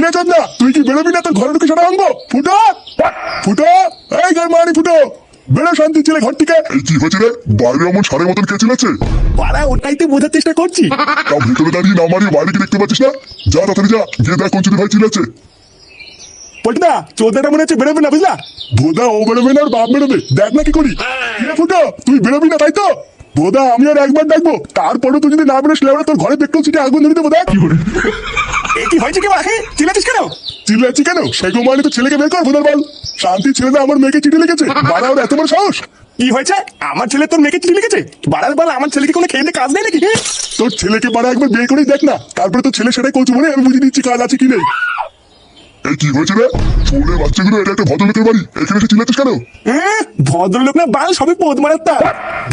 কিরে তুই কি বেরোবি না তোর ঘরে ঢুকে সেটা ভাঙবো? ফুটো! ফুটো! এই গার মারি ফুটো! বেরো শান্তি ছেলে ঘর থেকে। কি হয়েছে রে? বাইরে এমন সারের মতন কে চিল্লাচ্ছে পাড়া ওটাই তো বোঝার চেষ্টা করছি। তা ভিতরে দাঁড়িয়ে না মারিয়ে বাইরে কি দেখতে পাচ্ছিস না? যা তাড়াতাড়ি যা গিয়ে দেখ কোন চুরি ভাই চিল্লাচ্ছে পটনা চোদ্দাটা মনে হচ্ছে বেরোবে না বুঝলা? বোধা ও বেরোবে না আর বাপ বেরোবে। দেখ না কি করি। ফুটো তুই বেরোবি না তাই তো? বোধা আমি আর একবার ডাকবো তারপরে তুই যদি না বেরোস লেবরা তোর ঘরে পেট্রোল সিটে আগুন ধরে দেবো দেখ। এ কি হয়েছে কি কেন? চিল্লাচ্ছি কেন? সেগো মানে তো ছেলেকে বের কর বল। শান্তি ছেলেটা আমার মেয়েকে চিঠি লিখেছে। বাড়া ওর এত বড় সাহস। কি হয়েছে? আমার ছেলে তোর মেয়েকে চিঠি লিখেছে? বাড়ার বল আমার ছেলেকে কোনো খেয়ে কাজ নেই নাকি তোর ছেলেকে বাড়া একবার বের করেই দেখ না। তারপরে তোর ছেলে সেটাই কৌচু মনে আমি বুঝে দিচ্ছি কাজ আছে কি নেই। এই কি হয়েছে রে? চোরে বাচ্চাগুলো এটা একটা ভদ্রলোকের বাড়ি? এখানে এসে চিল্লাচ্ছিস কেন? ভদ্রলোক না বাল সবই পদ মারার তার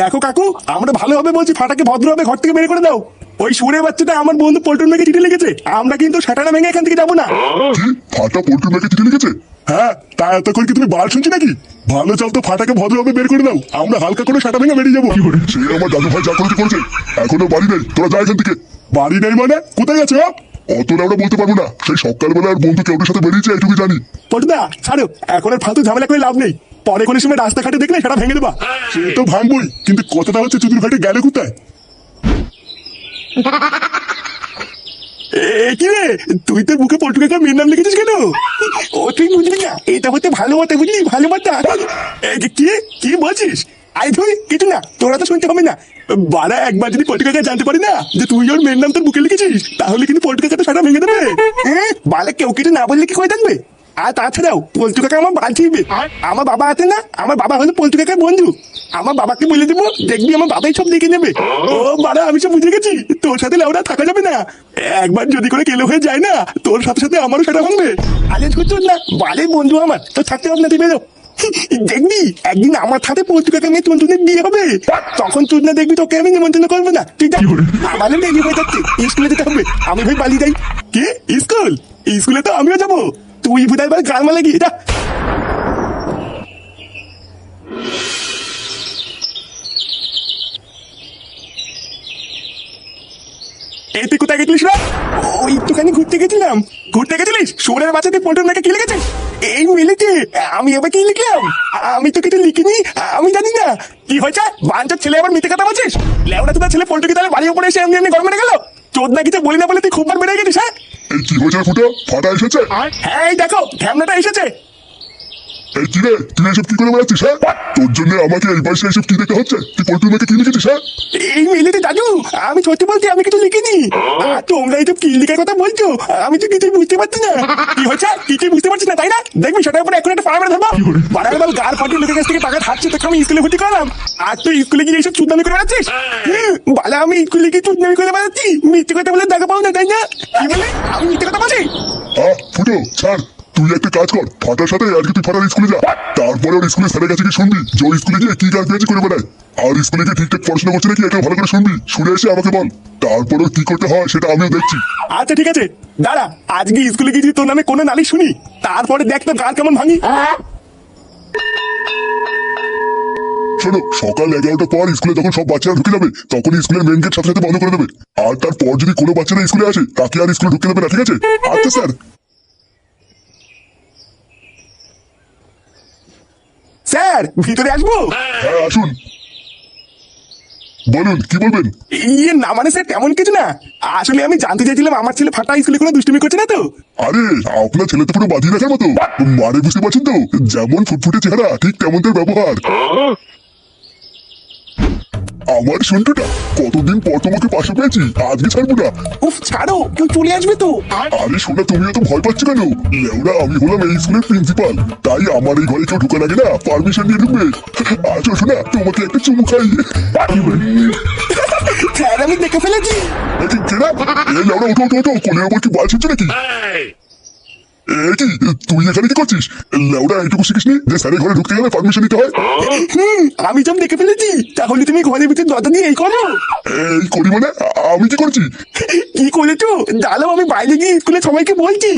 দেখো কাকু আমরা ভালো হবে বলছি ফাটাকে ভদ্রভাবে ঘর থেকে বের করে দাও। ওই সুরে বাচ্চাটা আমার বন্ধু পল্টন মেয়েকে চিঠি লিখেছে। আমরা কিন্তু সেটানা ভেঙে এখান থেকে যাব না। কি? ফাটা পোল্ট্রি মেয়েকে চিঠি লিখেছে? হ্যাঁ তা এতক্ষণ কি তুমি বাল শুনছি নাকি? ভালো চাও তো ফাটাকে ভদ্রভাবে বের করে দাও। আমরা হালকা করে সাটা ভেঙে বেরিয়ে যাব। সে আমার দাদু ভাই যা করেছে করেছে। এখনও বাড়ি নেই। তোরা যা এখান থেকে। বাড়ি নেই মানে? কোথায় গেছে ও? অত আমরা বলতে পারব না। সেই সকালবেলা আর বন্ধু কেউটের সাথে বেরিয়েছে এটুকু জানি। পল্টুদা ছাড়ো। এখন আর ফালতু ঝামেলা করে লাভ নেই। পরে কোনো সময় রাস্তাঘাটে দেখলে সেটা ভেঙে দেবা। সে তো ভাঙবই। কিন্তু কথাটা হচ্ছে চুদির ঘাটে গেলে কোথায়? কি রে? তুই তোর বুকে পল্টু কাকার মেয়ের নাম লিখেছিস কেন? ও, তুই বুঝবি না। এটা হচ্ছে ভালো মতো বুঝলি, ভালো মতো কি- কি বলছিস? আই ধুই কিছু না। তোরা তো শুনতে হবে না। বারা একবার যদি পল্টু কাকা জানতে পারি না যে তুই ওর মেয়ের নাম তোর বুকে লিখেছিস, তাহলে কিন্তু পল্টু কাকা সারা ভেঙে দেবে। হ্যাঁ? বালে কেউ কিছু না বললে কি করে থাকবে আর তাছাড়াও পল্টু কাকা আমার ছিড়বে আমার বাবা আছে না? আমার বাবা হলো পল্টু কাকার বন্ধু। আমার বাবাকে বলে দেবো দেখবি আমার বাবাই সব দেখে নেবে। ও। বাড়া আমি সব বুঝে গেছি। তোর সাথে লেওরা থাকা যাবে না। একবার যদি করে কেলো হয়ে যায় না তোর সাথে সাথে আমারও সেটা ভাঙবে আরে শুনছুন না বালে বন্ধু আমার তো থাকতে হবে না তুই বেরো। দেখবি একদিন আমার সাথে পল্টু কাকা মেয়ে টুনটুনের বিয়ে হবে। তখন তুই না দেখবি তোকে আমি নিমন্ত্রণ করব না। তুই আমাদের দেরি হয়ে যাচ্ছে। স্কুলে যেতে হবে। আমি ভাই পালিয়ে যাই কি? স্কুল? স্কুলে তো আমিও যাব। তুই বুধাই বার গান মালে গিয়ে এই তুই কোথায় গেছিলিস না ওই একটুখানি ঘুরতে গেছিলাম। ঘুরতে গেছিলিস? সোনের বাচ্চাতে পল্টন নাকি কি লিখেছে? এই মিলেছে। আমি এবার কি লিখলাম? আমি তো কিছু লিখিনি। আমি জানি না। কি হয়েছে? বাঞ্চার ছেলে আবার মিথ্যে কথা বলছিস? লেওটা তো ছেলে পল্টুকে তাহলে বাড়ির উপরে এসে এমনি এমনি গরম মেরে গেল? চোদ না কিছু বলি না বলে তুই খুব বার বেড়ে গেছিস হ্যাঁ? এই কি হয়েছে ফুটো ফাটা এসেছে? হ্যাঁ এই দেখো ঢ্যামনাটা এসেছে। এই কি রে তুই এসব কি করে বেড়াচ্ছিস হ্যাঁ? তোর জন্য আমাকে এই বয়সে এসব কি দেখতে হচ্ছে? তুই পোল্ট্রি মেয়েকে কি লিখেছিস হ্যাঁ? এই মিলেতে দাদু আমি সত্যি বলছি আমি কিছু লিখিনি। তোমরা এই তো কি লিখার কথা বলছো? আমি তো কিছুই বুঝতে পারছি না। কি হয়েছে কিছুই বুঝতে পারছি না তাই না? দেখবি সেটার উপরে এখন একটা ফার্মার ধরবো। বাড়ার বল গার ফাটিয়ে লোকের কাছ থেকে টাকা থাকছে তোকে আমি স্কুলে ভর্তি করলাম। আর তুই স্কুলে গিয়ে এইসব চুদনামি করে বেড়াচ্ছিস? হুম, বালা আমি স্কুলে গিয়ে চুদনামি করে বেড়াচ্ছি। মিথ্যে কথা বলে দেখা পাও না তাই না? কি বলে? আমি মিথ্যে কথা বলছি? আহ ফুটো ছাড়। তুই একটা কাজ কর ফাটার সাথে আজকে তুই ফাটার স্কুলে যা। তারপরে ওর স্কুলে স্যারের কাছে গিয়ে শুনবি যে ওই স্কুলে গিয়ে কি কাজ পেয়েছে করে বেড়ায় আর স্কুলে গিয়ে ঠিকঠাক পড়াশোনা করছে নাকি এটা ভালো করে শুনবি শুনে এসে আমাকে বল। তারপরে কি করতে হয় সেটা আমিও দেখছি। আচ্ছা ঠিক আছে। দাঁড়া আজকে স্কুলে গিয়ে তোর নামে কোনো নালিশ শুনি। তারপরে দেখ তোর গার কেমন ভাঙি। শোনো সকাল এগারোটার পর স্কুলে যখন সব বাচ্চারা ঢুকে যাবে তখন স্কুলের মেন গেট সাথে সাথে বন্ধ করে দেবে। আর তারপর যদি কোনো বাচ্চারা স্কুলে আসে তাকে আর স্কুলে ঢুকতে দেবে না ঠিক আছে? আচ্ছা স্যার। স্যার ভিতরে আসব? হ্যাঁ আসুন। বলুন কি বলবেন? ইয়ে না মানে স্যার তেমন কিছু না। আসলে আমি জানতে চাইছিলাম আমার ছেলে ফাটা স্কুলে কোনো দুষ্টুমি করছে না তো। আরে আপনার ছেলে তো পুরো বাঁধিয়ে রাখার মতো। মানে বুঝতে পারছেন তো? যেমন ফুটফুটে চেহারা ঠিক তেমন তার ব্যবহার। আমার সন্টুটা কতদিন পর তোমাকে পাশে পেয়েছি আজকে ছাড়বো না। উফ ছাড়ো কেউ চলে আসবে তো। আরে শোনা তুমিও তো ভয় পাচ্ছ কেন? লেওরা আমি হলাম এই স্কুলের প্রিন্সিপাল তাই আমার এই ঘরে কেউ ঢুকার আগে না পারমিশন নিয়ে ঢুকবে। আচ্ছা শোনা তোমাকে একটা চুমু খাই। স্যার আমি দেখে ফেলেছি। এই লেওরা ওঠো ওঠো ওঠো কোলের ওপর কি বাল নাকি? কি তুই এখানে কি করছিস? লেওরা এইটুকু শিখিসনি যে স্যারের ঘরে ঢুকতে গেলে পারমিশন নিতে হয়। হুম আমি দেখে ফেলেছি তাহলে তুমি ঘরের ভিতরে দরজা দিয়ে এই করো। এই করি মানে আমি কি করছি? কি করেছ? জানো আমি বাইরে গিয়ে স্কুলে সবাইকে বলছি।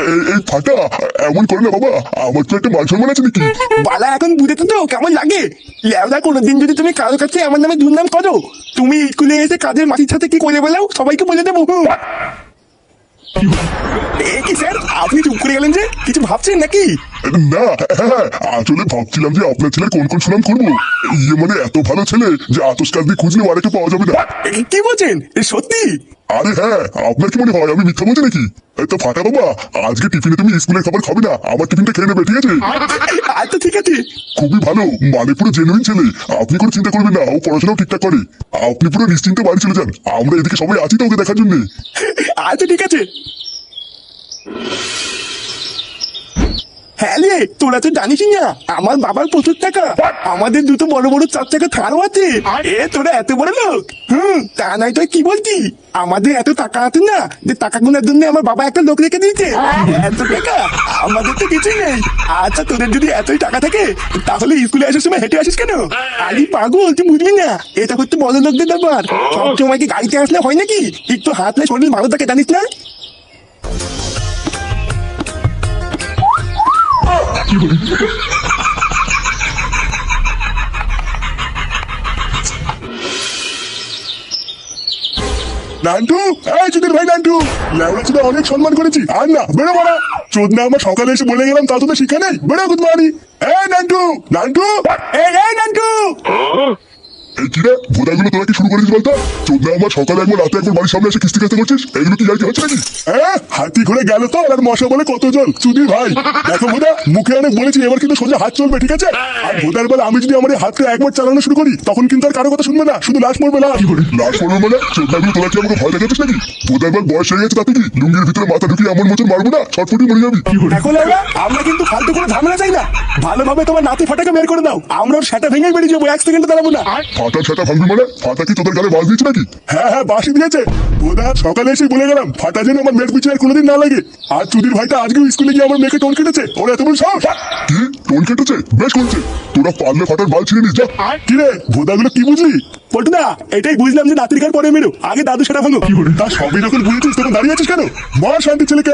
এই- ফাটা এমন করে না বাবা আমার তো একটা মান সম্মান আছে নাকি? বালা এখন বুঝেছ তো কেমন লাগে? লেওদা কোনোদিন যদি তুমি কারোর কাছে আমার নামে দুর্নাম করো তুমি স্কুলে এসে কাজের মাটির সাথে কি করে বেলাও? সবাইকে বলে দেবো। এ কি স্যার আপনি চুপ করে গেলেন যে? কিছু ভাবছেন নাকি? না হ্যাঁ আসলে ভাবছিলাম যে আপনার ছেলে কোন কোন সুনাম করব। ইয়ে মানে এত ভালো ছেলে যে আতস কাল দিয়ে খুঁজলেও আরেকটু পাওয়া যাবে না। কি বলছেন? সত্যি? আরে হ্যাঁ আপনার কি মনে হয় আমি মিথ্যা বলছি নাকি? এই তো ফাঁকা বাবা আজকে টিফিনে তুমি স্কুলের খাবার খাবে না আমার টিফিনটা খেয়ে নেবে ঠিক আছে? আচ্ছা ঠিক আছে। খুবই ভালো মানে পুরো জেনুইন ছেলে আপনি কোনো চিন্তা করবেন না ও পড়াশোনাও ঠিকঠাক করে। আপনি পুরো নিশ্চিন্তে বাড়ি চলে যান আমরা এদিকে সবাই আছি তো ওকে দেখার জন্য। আচ্ছা ঠিক আছে। হ্যাঁ তোরা তো জানিস না, আমার বাবার প্রচুর টাকা, আমাদের দুটো বড় বড় চার চাকা থারও আছে। এ, তোরা এত বড় লোক? হুম, তা নয় তুই কি বলছি আমাদের এত টাকা আছে না, যে টাকা গুনার জন্য আমার বাবা একটা লোক রেখে দিয়েছে। এত টাকা? আমাদের তো কিছুই নেই। আচ্ছা তোদের যদি এতই টাকা থাকে, তাহলে স্কুলে আসার সময় হেঁটে আসিস কেন? আরে পাগল, তুই বুঝবি না, এটা হচ্ছে বড় লোকদের ব্যাপার। সব সময় কি গাড়িতে আসলে হয় নাকি? একটু হাতলে শরীর ভালো থাকে, জানিস না? নান্টু, এই চুদির ভাই নান্টু। লেবড়া চুদা অনেক সম্মান করেছি। আর না, বেরো বড়া। চোদ না আমার সকালে এসে বলে গেলাম, তা তো শিখে নেই? বেরো গুড মর্নিং এই নান্টু নান্টু। এই নান্টু। এই কি রে? ভোদাগুলো তোরা কি শুরু করেছিস বলতো? চোদ্দ আমার সকালে একবার রাতে একবার বাড়ির সামনে এসে কিস্তি কাজতে করছিস এগুলো কি আর হচ্ছে নাকি? হ্যাঁ হাতি ঘুরে গেল তো আর মশা বলে কত জল। চুদির ভাই দেখো ভোদা মুখে অনেক বলেছি এবার কিন্তু সোজা হাত চলবে ঠিক আছে? আর ভোদার বেলা আমি যদি আমার হাতটা একবার চালানো শুরু করি তখন কিন্তু আর কারও কথা শুনবে না শুধু লাশ মরবে না লাশ পড়বে মানে? চোদ্দাগুলো তোরা কি আমাকে ভয় দেখাচ্ছিস নাকি? ভোদার বার বয়স হয়ে গেছে তাতে কি? লুঙ্গির ভিতরে মাথা ঢুকিয়ে এমন মতন মারবো না? ছটফটি মরে যাবি। দেখো আমরা কিন্তু ফালতু কোনো ঝামেলা চাই না। ভালোভাবে তোমার নাতি ফাটাকে বের করে দাও। আমরা ওর সেটা ভেঙে বেরিয়ে যাব এক সেকেন্ডে দাঁড়াবো না। ফাটা ছাটা ভাঙবি মানে? ফাটা কি তোদের গালে বাজ দিয়েছে নাকি? হ্যাঁ হ্যাঁ বাসি দিয়েছে। ভোদা সকালে এসে বলে গেলাম ফাটা যেন আমার মেয়ের পিছনে আর কোনোদিন না লাগে। আর চুদির ভাইটা আজকেও স্কুলে গিয়ে আমার মেয়েকে টোন কেটেছে। ওরা এত বড় সাহস। কি? টোন কেটেছে? বেশ করছে। তোরা পারলে ফাটার বাল ছিঁড়ে নিস যা। কি রে ভোদাগুলো কি বুঝলি? পল্টুদা এটাই বুঝলাম যে নাতির কার পরে মেরো। আগে দাদু সেটা ভাঙো। তা সবই যখন বুঝেছিস তখন দাঁড়িয়ে আছিস কেন? মা শান্তি ছেলেকে।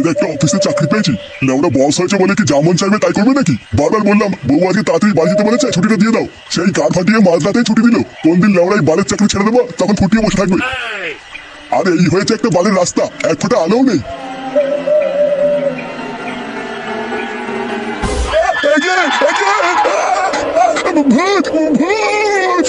বালির একটা অফিসে চাকরি পেয়েছি? লেওরা বস হয়েছে বলে কি যেমন চাইবে তাই করবে নাকি? বারবার বললাম বউ আজকে তাড়াতাড়ি বাড়ি যেতে বলেছে ছুটিটা দিয়ে দাও। সেই কার ফাটিয়ে মাঝরাতেই ছুটি দিল। কোন দিন লেওরাই বালের চাকরি ছেড়ে দেবো তখন ফুটিয়ে বসে থাকবে। আর এই হয়েছে একটা বালের রাস্তা এক ফোঁটা আলোও নেই। ভূত, ভূত!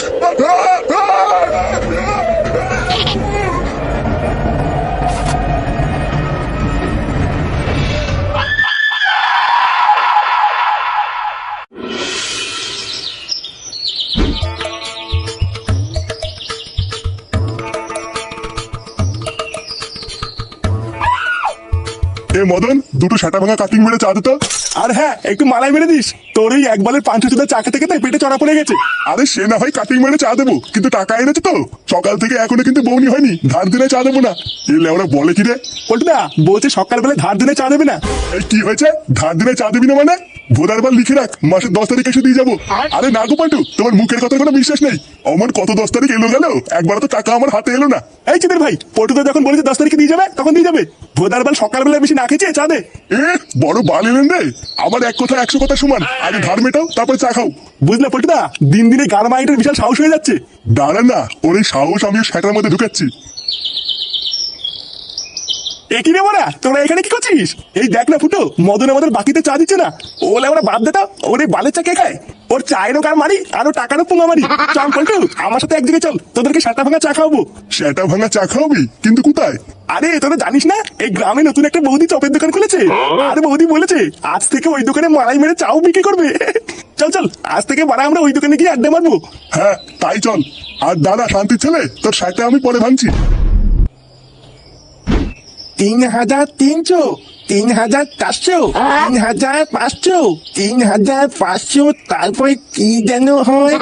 দুটো সাটা ভাঙা কাটিং মেরে চা দিত আর হ্যাঁ একটু মালাই মেরে দিস। তোর এই একবারের পাঁচ হাজার চাকা থেকে তাই পেটে চড়া পড়ে গেছে। আরে সে না হয় কাটিং মেরে চা দেবো কিন্তু টাকা এনেছে তো। সকাল থেকে এখনও কিন্তু বৌনি হয়নি ধার দিলে চা দেবো না। এলে ওরা বলে কি রে? না বলছে সকালবেলা ধার দিলে চা দেবে না। এই কি হয়েছে? ধার দিলে চা দিবি না মানে? ভোদার বার লিখে রাখ মাসের দশ তারিখ এসে দিয়ে যাব। আরে? না গো পাল্টু তোমার মুখের কথা কোনো বিশ্বাস নেই। আমার কত দশ তারিখ এলো গেল একবার তো টাকা আমার হাতে এলো না। এই চিদের ভাই পল্টুদা যখন বলেছে দশ তারিখে দিয়ে যাবে তখন দিয়ে যাবে। ভোদার বেল সকালবেলা বেশি না খেয়েছে চা দে। এ বড় বাল এলেন রে। আমার এক কথা একশো কথা সমান। আগে ধার মেটাও তারপর চা খাও। বুঝলে পল্টুদা দিন দিনে গার মাইটের বিশাল সাহস হয়ে যাচ্ছে। দাঁড়ান না ওর এই সাহস আমি সেটার মধ্যে ঢুকাচ্ছি। একই রে বড়া? তোরা এখানে কি করছিস? এই দেখ না ফুটো মদন আমাদের বাকিতে চা দিচ্ছে না। ওলে আমরা বাদ ওর এই বালের চা কে খায়? ওর চায়েরও কার মারি আর ও টাকারও পুঙ্গা মারি। চল পল্টু আমার সাথে একদিকে চল তোদেরকে ভাঙা চা খাওয়াবো। সেটা ভাঙা চা খাওয়াবি? কিন্তু কোথায়? আরে তোরা জানিস না এই গ্রামে নতুন একটা বৌদি চপের দোকান খুলেছে। আর বৌদি বলেছে আজ থেকে ওই দোকানে মারাই মেরে চাও বিক্রি করবে। চল চল আজ থেকে বারা আমরা ওই দোকানে গিয়ে আড্ডা মারবো। হ্যাঁ তাই চল। আর দাদা শান্তির ছেলে তোর শার্টটা আমি পরে ভাঙছি। তিন হাজার তিনশো তিন হাজার চারশো তিন হাজার পাঁচশো তিন হাজার পাঁচশো তারপরে কি যেন হয়?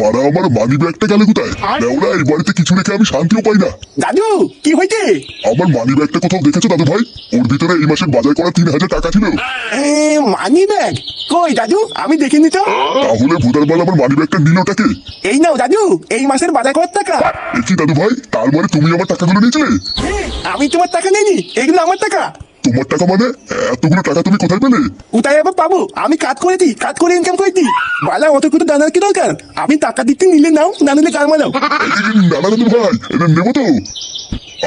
পাড়া আমার মানি ব্যাগটা গেলে কোথায়? লেওরা এই বাড়িতে কিছু রেখে আমি শান্তিও পাই না। দাদু কি হয়েছে? আমার মানি ব্যাগটা কোথাও দেখেছ দাদু ভাই? ওর ভিতরে এই মাসে বাজার করা তিন হাজার টাকা ছিল। Money bag? কই দাদু আমি দেখিনি তো। তাহলে ভোটার বেলা আমার মানি ব্যাগটা নিলটাকে এই নাও দাদু এই মাসের বাজার করার টাকা। কি দাদু ভাই তার মানে তুমি আমার টাকাগুলো নিয়েছিলে? আমি তোমার টাকা নেইনি এগুলো আমার টাকা। তোমার টাকা মানে? এতগুলো টাকা তুমি কোথায় পেলে? কোথায় আবার পাবো। আমি কাজ করে দিই কাজ করে ইনকাম করে দিই বালা অত কিছু জানার কি দরকার? আমি টাকা দিতে নিলে নাও না নিলে কার মানাও নানা দাদু ভাই নেব তো।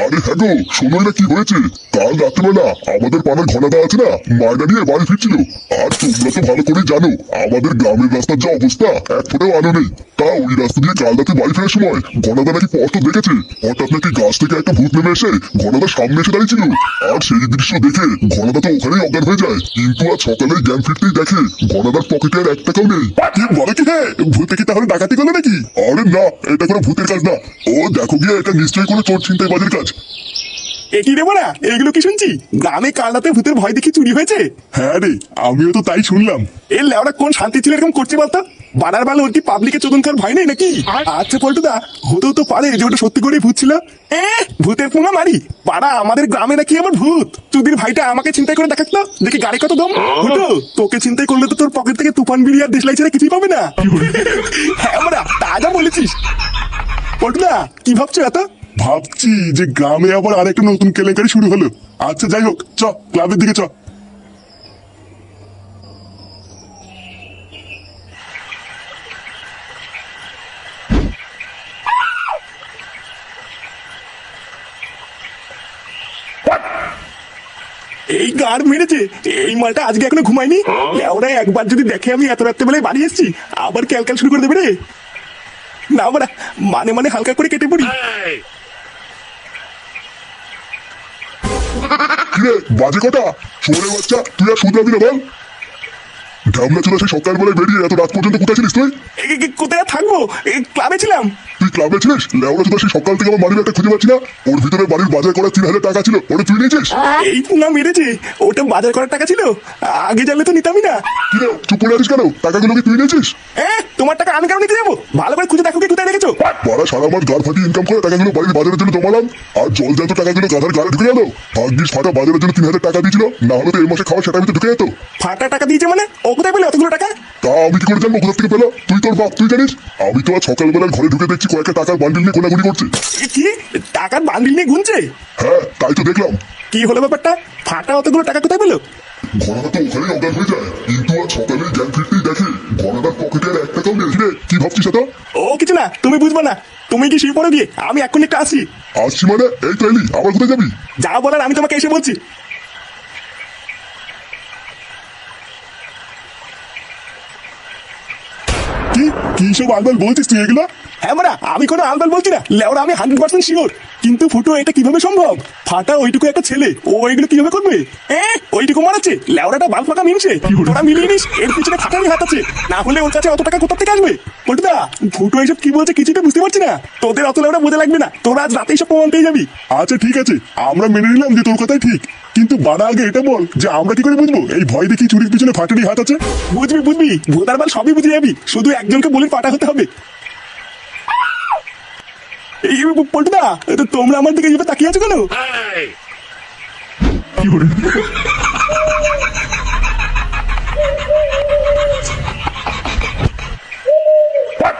আরে হ্যাঁ গো শোনো না কি হয়েছে। কাল রাত্রেবেলা আমাদের পাড়ার ঘনাদা আছে না মায়না নিয়ে বাড়ি ফিরছিল। আর তোমরা তো ভালো করে জানো আমাদের গ্রামের রাস্তার যা অবস্থা এক ফোটাও আলো নেই। তা ওই রাস্তা দিয়ে কাল রাতে বাড়ি ফেরার সময় ঘনাদা নাকি স্পষ্ট দেখেছে। হঠাৎ নাকি গাছ থেকে একটা ভূত নেমে এসে ঘনাদার সামনে এসে দাঁড়িয়েছিল। আর সেই দৃশ্য দেখে ঘনাদা তো ওখানেই অজ্ঞান হয়ে যায়। কিন্তু আজ সকালে জ্ঞান ফিরতেই দেখে ঘনাদার পকেটে আর এক টাকাও নেই। কি বলে কি ভূতে কি তাহলে ডাকাতি করল নাকি? আরে না এটা কোনো ভূতের কাজ না। ও দেখো গিয়ে এটা নিশ্চয়ই কোনো চোর ছিনতাই বাজের কাজ। এ কি রে বলা এগুলো কি শুনছি? গ্রামে কাল রাতে ভূতের ভয় দেখি চুরি হয়েছে? হ্যাঁ রে আমিও তো তাই শুনলাম। এর লেওরা কোন শান্তি ছিল এরকম করছে বলতো? বাড়ার বাল ওর কি পাবলিকে চোদন ভয় নেই নাকি? আচ্ছা পল্টুদা হতেও তো পারে যে ওটা সত্যি করেই ভূত ছিল। এ? ভূতের পোঙা মারি। পাড়া আমাদের গ্রামে নাকি আমার ভূত? চুদির ভাইটা আমাকে চিন্তাই করে দেখাতো দেখি গাড়ি কত দম। হুটো তোকে চিন্তাই করলে তো তোর পকেট থেকে তুফান বিড়ি আর দেশলাই ছেড়ে কিছুই পাবে না। হ্যাঁ আমরা তাজা বলেছিস। পল্টুদা কি ভাবছ এত? ভাবছি যে গ্রামে আবার আরেকটা নতুন কেলেঙ্কারি শুরু হলো। আচ্ছা যাই হোক চ ক্লাবের দিকে চ। এই গার মেরেছে। এই মালটা আজকে এখনও ঘুমায়নি। ওরা একবার যদি দেখে আমি এত রাত্রেবেলায় বাড়ি এসেছি আবার ক্যালকাল শুরু করে দেবে রে। না মানে মানে হালকা করে কেটে পড়ি। কিরে বাজে কটা শোনে বাচ্চা তুই আর শুধরাবি না বল। ঢামলা ছিল সেই সকালবেলায় বেরিয়ে এত রাত পর্যন্ত কোথায় ছিলিস তুই? কোথায় থাকব? ক্লাবে ছিলাম। তুই ক্লাবে ছিলিস? লেওড়া ছিল সেই সকাল থেকে আমার মানি ব্যাগটা খুঁজে পাচ্ছি না। ওর ভিতরে বাড়ির বাজার করা তিন হাজার টাকা ছিল। ওটা তুই নিয়েছিস? এই পুনা মেরেছে। ওটা বাজার করার টাকা ছিল। আগে জানলে তো নিতামই না। চুপ করে আছিস কেন? টাকাগুলো কি তুই নিয়েছিস? এ তোমার টাকা আমি কেন নিতে যাব? ভালো করে খুঁজে দেখো কি কোথায় রেখেছো। বারা সারা মাস গাড় ফাটিয়ে ইনকাম করে টাকাগুলো বাড়ির বাজারের জন্য জমালাম। আর জল জাত টাকাগুলো গাধার গাড়ি ঢুকে গেল। ভাগ্যিস ফাটা বাজারের জন্য তিন হাজার টাকা দিয়েছিল। না হলে তো এই মাসে খাওয়া সেটা ভিতরে ঢুকে যেত। ফাটা টাকা দিয়েছে মানে? ও কোথায় পেলে অতগুলো টাকা? তা আমি কি করে জানব? কোথা থেকে পেল? তুই তোর বাপ তুই জানিস? আমি তো আজ সকালবেলার ঘরে ঢুকে দেখছি কয়েকটা টাকার বান্ডিল নিয়ে গোনাগুনি করছে। এ কি? টাকার বান্ডিল নিয়ে গুনছে হ্যাঁ তাই তো দেখলাম। কি হলো ব্যাপারটা? ফাটা অতগুলো টাকা কোথায় পেল? তো অজ্ঞান হয়ে যায়। কিন্তু আজ সকালে জ্ঞান ফিরতেই দেখে পকেটে আর এক টাকাও নেই রে কি ভাবছিস এটা? ও কিছু না তুমি বুঝবে না। তুমি কি শুয়ে পড়ো গিয়ে? আমি এখন একটু আসি আসছি মানে? এই তো এলি আবার কোথায় যাবি? যা বলার আমি তোমাকে এসে বলছি। কি? সব আলবাল বলছিস তুই এগুলো? হ্যাঁ মারা আমি কোনো আলবাল বলছি না। লেওরা আমি হান্ড্রেড পার্সেন্ট শিওর কিন্তু ফুটো এটা কীভাবে সম্ভব? ফাটা ওইটুকু একটা ছেলে। ও এগুলো কীভাবে করবে? এ ওইটুকু মারাচ্ছে। লেওরাটা বাল ফাঁকা মিনছে তোরা মিলিয়ে নিস এর পিছনে ফাটারই হাত আছে না হলে ওর কাছে অত টাকা কোথা থেকে আসবে? ফুটো এইসব কি বলছে কিছুই তো বুঝতে পারছি না। তোদের অত লেওরা বোঝা লাগবে না। তোরা আজ রাতেই সব প্রমাণ পেয়ে যাবি। আচ্ছা ঠিক আছে। আমরা মেনে নিলাম যে তোর কথাই ঠিক। কিন্তু বাড়া আগে এটা বল যে আমরা কি করে বুঝব? এই ভয় দেখি চুরির পিছনে ফাটারি হাত আছে? বুঝবি বুঝবি? ভোটার বাল সবই বুঝে যাবি। শুধু একজনকে বলে পাটা হতে হবে। এই পল্টুদা তোমরা আমার দিকে তাকিয়ে আছো কেন?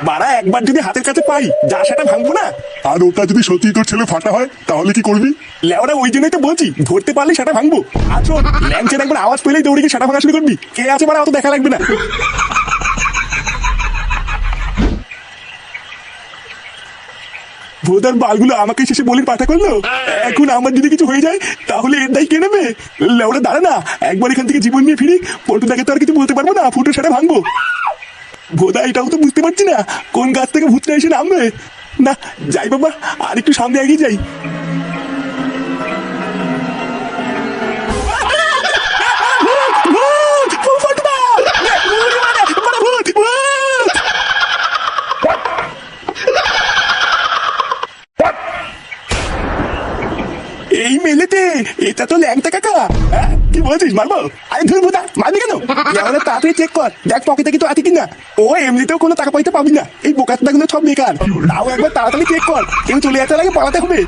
বাড়া একবার যদি হাতের কাছে পাই যা সেটা ভাঙবো না। আর ওটা যদি সত্যি তোর ছেলে ফাটা হয় তাহলে কি করবি? লেওরা ওই জন্যই তো বলছি ধরতে পারলে সেটা ভাঙবো। আছো ল্যাংচের একবার আওয়াজ পেলেই দৌড়ে গিয়ে সেটা ভাঙা শুরু করবি। কে আছে বাড়া অত দেখা লাগবে না। ভোদার বালগুলো আমাকে শেষে বলে পাঠা করল? এখন আমার যদি কিছু হয়ে যায় তাহলে এর দায় কে নেবে? লেওরা দাঁড়া না একবার এখান থেকে জীবন নিয়ে ফিরি। পল্টু দেখে তো আর কিছু বলতে পারব না ফুটো সেটা ভাঙবো। ভোদা এটাও তো বুঝতে পারছি না। কোন গাছ থেকে ভূতটা এসে নামবে? না, যাই বাবা, আর একটু সামনে এগিয়ে যাই। বলছিস? মারবো? আরে ধুর বুদা, মারবি কেন? এবারে তাড়াতাড়ি চেক কর, দেখ পকেটে কিছু আছে কিনা। ও এমনিতেও কোনো টাকা পয়সা পাবি না। এই বোকাটা গুলো সব বেকার। তাও একবার তাড়াতাড়ি চেক কর। কেউ চলে যাচ্ছে লাগে পালাতে হবে?